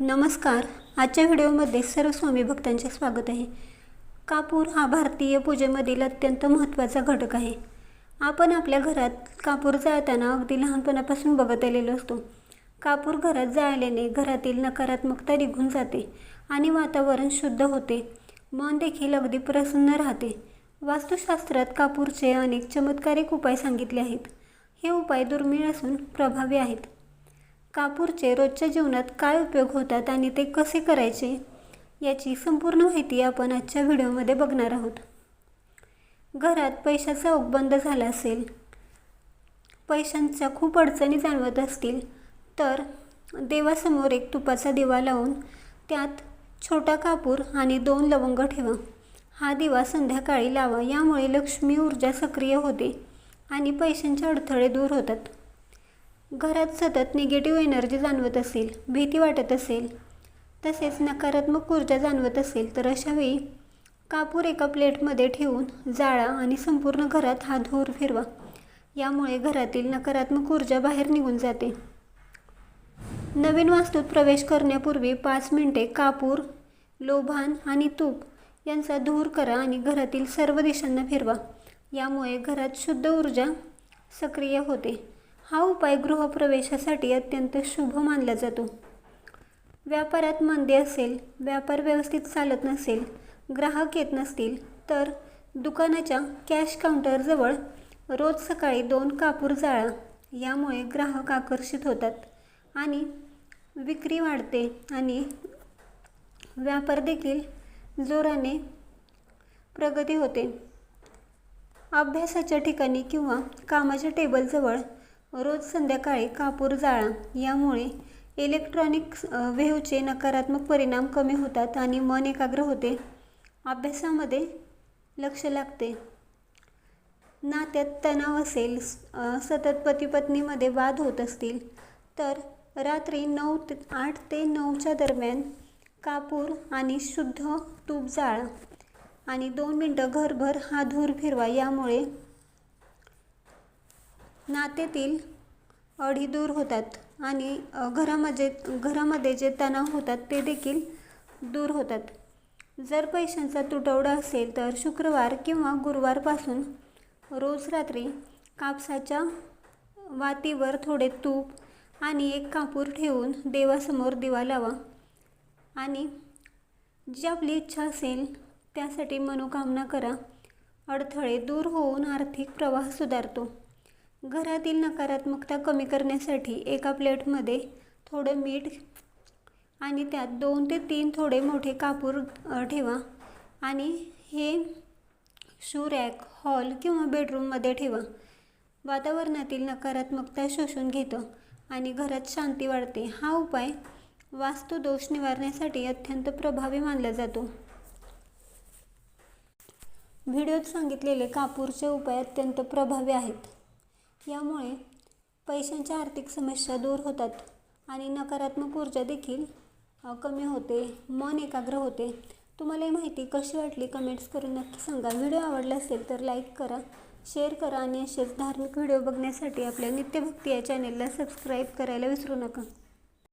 नमस्कार. आजच्या व्हिडिओमध्ये सर्व स्वामी भक्तांचे स्वागत आहे. कापूर हा भारतीय पूजेमधील अत्यंत महत्त्वाचा घटक आहे. आपण आपल्या घरात कापूर जाळताना अगदी लहानपणापासून बघत आलेलो असतो. कापूर घरात जाळल्याने घरातील नकारात्मकता निघून जाते आणि वातावरण शुद्ध होते. मन देखील अगदी प्रसन्न राहते. वास्तुशास्त्रात कापूरचे अनेक चमत्कारिक उपाय सांगितले आहेत. हे उपाय दुर्मिळ असून प्रभावी आहेत. कापूरचे रोजच्या जीवनात काय उपयोग होतात आणि ते कसे करायचे याची संपूर्ण माहिती आपण आजच्या व्हिडिओमध्ये बघणार आहोत. घरात पैशाचा ओघ बंद झाला असेल पैशांच्या खूप अडचणी जाणवत असतील तर देवासमोर एक तुपाचा दिवा लावून त्यात छोटा कापूर आणि दोन लवंग ठेवा. हा दिवा संध्याकाळी लावा यामुळे लक्ष्मी ऊर्जा सक्रिय होते आणि पैशांचे अडथळे दूर होतात. घरात सतत निगेटिव्ह एनर्जी जाणवत असेल भीती वाटत असेल तसेच नकारात्मक ऊर्जा जाणवत असेल तर अशावेळी कापूर एका प्लेटमध्ये ठेवून जाळा आणि संपूर्ण घरात हा धूर फिरवा. यामुळे घरातील नकारात्मक ऊर्जा बाहेर निघून जाते. नवीन वास्तूत प्रवेश करण्यापूर्वी पाच मिनिटे कापूर लोभान आणि तूप यांचा धूर करा आणि घरातील सर्व दिशांना फिरवा. यामुळे घरात शुद्ध ऊर्जा सक्रिय होते. हा उपाय गृहप्रवेशासाठी अत्यंत शुभ मानला जातो. व्यापारात मंदी असेल व्यापार व्यवस्थित चालत नसेल ग्राहक येत नसतील तर दुकानाच्या कॅश काउंटरजवळ रोज सकाळी दोन कापूर जाळा यामुळे ग्राहक आकर्षित होतात आणि विक्री वाढते आणि व्यापार देखील जोराने प्रगती होते. अभ्यासाच्या ठिकाणी किंवा कामाच्या टेबलजवळ रोज संध्याकाळी कापूर जाळा यामुळे इलेक्ट्रॉनिक वेव्हचे नकारात्मक परिणाम कमी होतात आणि मन एकाग्र होते. अभ्यासामध्ये लक्ष लागते. नात्यात तणाव असेल सतत पतीपत्नीमध्ये वाद होत असतील तर रात्री नऊ ते आठ ते नऊच्या दरम्यान कापूर आणि शुद्ध तूप जाळा आणि दोन मिनटं घरभर हा धूर फिरवा. यामुळे नात्यातील अडी दूर होतात आणि घरामध्ये घरामध्ये जे तणाव होतात ते देखील दूर होतात. जर पैशांचा तुटवडा असेल तर शुक्रवार किंवा गुरुवारपासून रोज रात्री कापसाच्या वातीवर थोडे तूप आणि एक कापूर ठेवून देवासमोर दिवा लावा. आणि जी आपली इच्छा असेल त्यासाठी मनोकामना करा. अडथळे दूर होऊन आर्थिक प्रवाह सुधारतो. घरातील नकारात्मकता कमी करण्यासाठी एका प्लेटमध्ये थोडं मीठ आणि त्यात दोन ते तीन थोडे मोठे कापूर ठेवा. आणि हे शू रॅक हॉल किंवा बेडरूममध्ये ठेवा. वातावरणातील नकारात्मकता शोषून घेतं आणि घरात शांती वाढते. हा उपाय वास्तुदोष निवारण्यासाठी अत्यंत प्रभावी मानला जातो. व्हिडिओत सांगितलेले कापूरचे उपाय अत्यंत प्रभावी आहेत. यामुळे पैशांच्या आर्थिक समस्या दूर होतात आणि नकारात्मक ऊर्जा देखील कमी होते मन एकाग्र होते. तुम्हाला ही माहिती कशी वाटली कमेंट्स करून नक्की सांगा. व्हिडिओ आवडला असेल तर लाईक करा शेअर करा आणि असेच धार्मिक व्हिडिओ बघण्यासाठी आपल्या नित्यभक्ती या चॅनेलला सबस्क्राईब करायला विसरू नका.